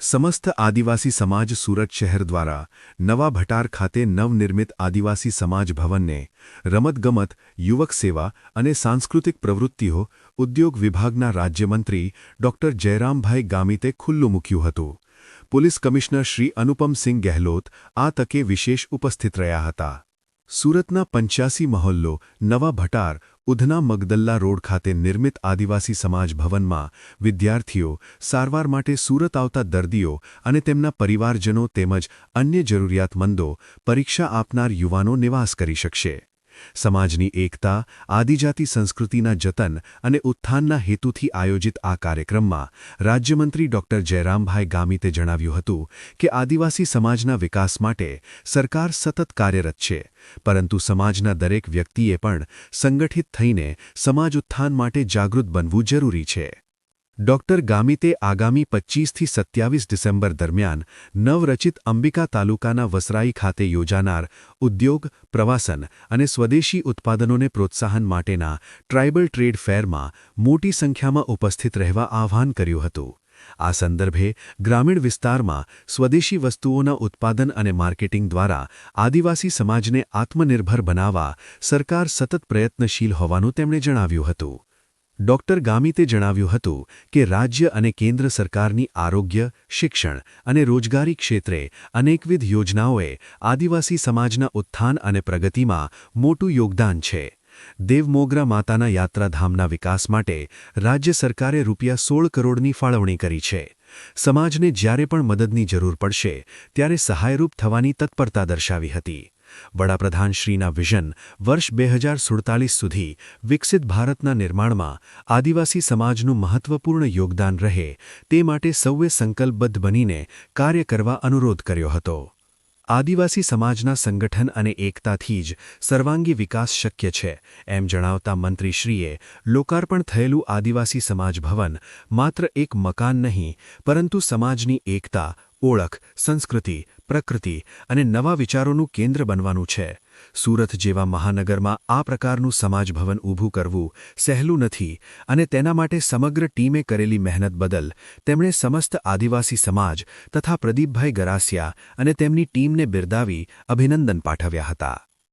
સમસ્ત આદિવાસી સમાજ સુરત શહેર દ્વારા નવા ભટાર ખાતે નવનિર્મિત આદિવાસી સમાજ ભવનને રમતગમત, યુવક સેવા અને સાંસ્કૃતિક પ્રવૃત્તિઓ ઉદ્યોગ વિભાગના રાજ્યમંત્રી ડોક્ટર જયરામભાઈ ગામિતે ખુલ્લું મૂક્યું હતું. પોલીસ કમિશનર શ્રી અનુપમસિંહ ગહેલોત આ તકે વિશેષ ઉપસ્થિત રહ્યા હતા. સુરતના પંચ્યાસી મહોલ્લો નવા ભટાર ઉધના મગદલ્લા રોડ ખાતે નિર્મિત આદિવાસી સમાજ ભવનમાં વિદ્યાર્થીઓ સારવાર માટે સુરત આવતા દર્દીઓ અને તેમના પરિવારજનો તેમજ અન્ય જરૂરિયાતમંદો પરીક્ષા આપનાર યુવાનો નિવાસ કરી શકશે. સમાજની એકતા, આદિજાતિ સંસ્કૃતિના જતન અને ઉત્થાનના હેતુથી આયોજિત આ કાર્યક્રમમાં રાજ્યમંત્રી ડોક્ટર જયરામભાઈ ગામિતે જણાવ્યું હતું કે આદિવાસી સમાજના વિકાસ માટે સરકાર સતત કાર્યરત છે, પરંતુ સમાજના દરેક વ્યક્તિએ પણ સંગઠિત થઈને સમાજ ઉત્થાન માટે જાગૃત બનવું જરૂરી છે. ડોક્ટર ગામિતે આગામી પચ્ચીસથી સત્યાવીસ ડિસેમ્બર દરમિયાન નવરચિત અંબિકા તાલુકાના વસરાઈ ખાતે યોજાનાર ઉદ્યોગ, પ્રવાસન અને સ્વદેશી ઉત્પાદનોને પ્રોત્સાહન માટેના ટ્રાઇબલ ટ્રેડ ફેરમાં મોટી સંખ્યામાં ઉપસ્થિત રહેવા આહ્વાન કર્યું હતું. આ સંદર્ભે ગ્રામીણ વિસ્તારમાં સ્વદેશી વસ્તુઓના ઉત્પાદન અને માર્કેટિંગ દ્વારા આદિવાસી સમાજને આત્મનિર્ભર બનાવવા સરકાર સતત પ્રયત્નશીલ હોવાનું તેમણે જણાવ્યું હતું. ડોક્ટર ગામિતે જણાવ્યું હતું કે રાજ્ય અને કેન્દ્ર સરકારની આરોગ્ય, શિક્ષણ અને રોજગારી ક્ષેત્રે અનેકવિધ યોજનાઓએ આદિવાસી સમાજના ઉત્થાન અને પ્રગતિમાં મોટું યોગદાન છે. દેવમોગરા માતાના યાત્રાધામના વિકાસ માટે રાજ્ય સરકારે રૂપિયા સોળ કરોડની ફાળવણી કરી છે. સમાજને જ્યારે પણ મદદની જરૂર પડશે, ત્યારે સહાયરૂપ થવાની તત્પરતા દર્શાવી હતી. વડાપ્રધાનશ્રીના વિઝન વર્ષ બે હજાર સુડતાલીસ સુધી વિકસિત ભારતના નિર્માણમાં આદિવાસી સમાજનું મહત્વપૂર્ણ યોગદાન રહે તે માટે સૌએ સંકલ્પબદ્ધ બનીને કાર્ય કરવા અનુરોધ કર્યો હતો. આદિવાસી સમાજના સંગઠન અને એકતાથી જ સર્વાંગી વિકાસ શક્ય છે, એમ જણાવતા મંત્રીશ્રીએ લોકાર્પણ થયેલું આદિવાસી સમાજ ભવન માત્ર એક મકાન નહીં, પરંતુ સમાજની એકતા, ઓળખ, સંસ્કૃતિ પ્રકૃતિ અને નવા વિચારોનું કેન્દ્ર બનવાનું છે. સુરત જેવા મહાનગરમાં આ પ્રકારનું સમાજ ભવન ઊભું કરવું સહેલું નથી અને તેના માટે સમગ્ર ટીમે કરેલી મહેનત બદલ તેમણે સમસ્ત આદિવાસી સમાજ તથા પ્રદીપભાઈ ગરાસિયા અને તેમની ટીમને બિરદાવી અભિનંદન પાઠવ્યા હતા.